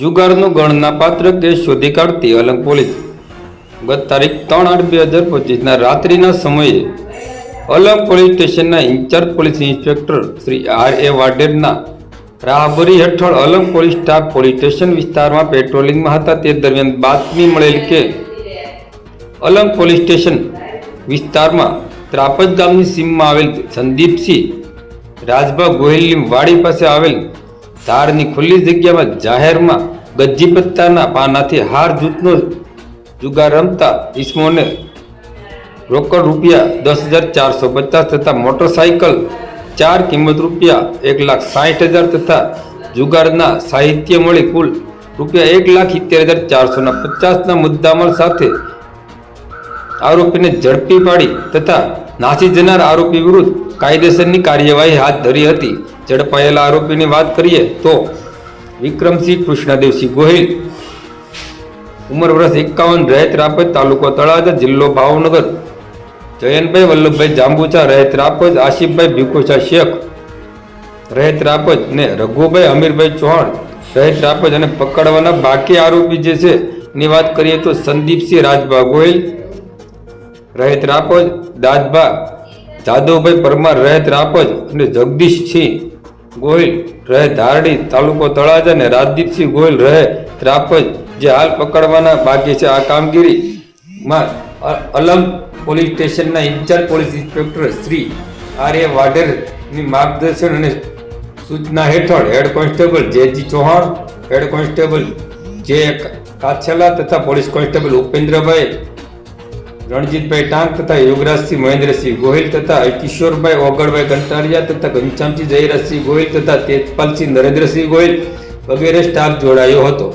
જુગારનો ગણનાપાત્ર case શોધી કાઢતી Alang police. ગત તારીખ ત્રણ આઠ બે હજાર પચીસના રાત્રિના સમયે અલંગ પોલીસ સ્ટેશનના incharge police inspector Shri R A વાડેરના રાહબરી હેઠળ Alang police staff police station વિસ્તારમાં પેટ્રોલિંગમાં હતા. તે દરમિયાન બાતમી મળેલ કે અલંગ પોલીસ સ્ટેશન વિસ્તારમાં ત્રાપજ ગામની સીમમાં આવેલ સંદીપસિંહ રાજભા ગોહિલની વાડી પાસે આવેલ ધારની ખુલ્લી જગ્યામાં જાહેરમાં ગજ્જી પત્તાના પાનાથી હાર જૂથનો જુગાર રમતા ઈસમોને રોકડ રૂપિયા દસ હજાર ચારસો પચાસ તથા મોટરસાઇકલ ચાર કિંમત રૂપિયા એક લાખ સાઠ હજાર તથા જુગારના સાહિત્ય મળી કુલ રૂપિયા એક લાખ સિત્તેર હજાર ચારસોના પચાસના મુદ્દામાલ સાથે આરોપીને ઝડપી પાડી તથા નાસી જનાર આરોપી વિરુદ્ધ કાયદેસરની કાર્યવાહી હાથ ધરી હતી. ઝડપાયેલા આરોપીની વાત કરીએ તો વિક્રમસિંહ કૃષ્ણદેવસિંહ ગોહિલ. ઉંમર વર્ષ એકાવન, રહેત રાપજ તાલુકો તળાજા, જિલ્લો ભાવનગર. જયંતભાઈ, વલ્લભભાઈ જાંબુચા, રહેત રાપજ આશિફભાઈ ભીખુશા શેખ. રહેત રાપજ ને રઘુભાઈ અમીરભાઈ ચૌહાણ. રહેત રાપજ અને પકડવાના બાકી આરોપી જે છે, એની વાત કરીએ તો સંદીપસિંહ રાજભા ગોહિલ. રહેત રાપજ, દાદભા, જાદવભાઈ પરમાર, રહેત રાપજ અને જગદીશસિંહ. ગોહિલ રહે ધારડી તાલુકો તળાજા અને રાજદીપસિંહ ગોયલ રહે ત્રાપજ. જે હાલ પકડવાના બાકી છે આ કામગીરીમાં અલંગ પોલીસ સ્ટેશનના incharge police inspector Shri R A વાઢેરની માર્ગદર્શન અને સૂચના હેઠળ head constable J G Chauhan, head constable J Kachhela તથા પોલીસ કોન્સ્ટેબલ ઉપેન્દ્રભાઈ રણજીતભાઈ ટાંક તથા યોગરાજસિંહ મહેન્દ્રસિંહ ગોહિલ તથા કિશોરભાઈ ઓગળભાઈ કંટારિયા તથા ઘનશ્યામસિંહ જયરાજસિંહ ગોહિલ તથા તેજપાલસિંહ નરેન્દ્રસિંહ ગોહિલ વગેરે સ્ટાફ જોડાયો હતો.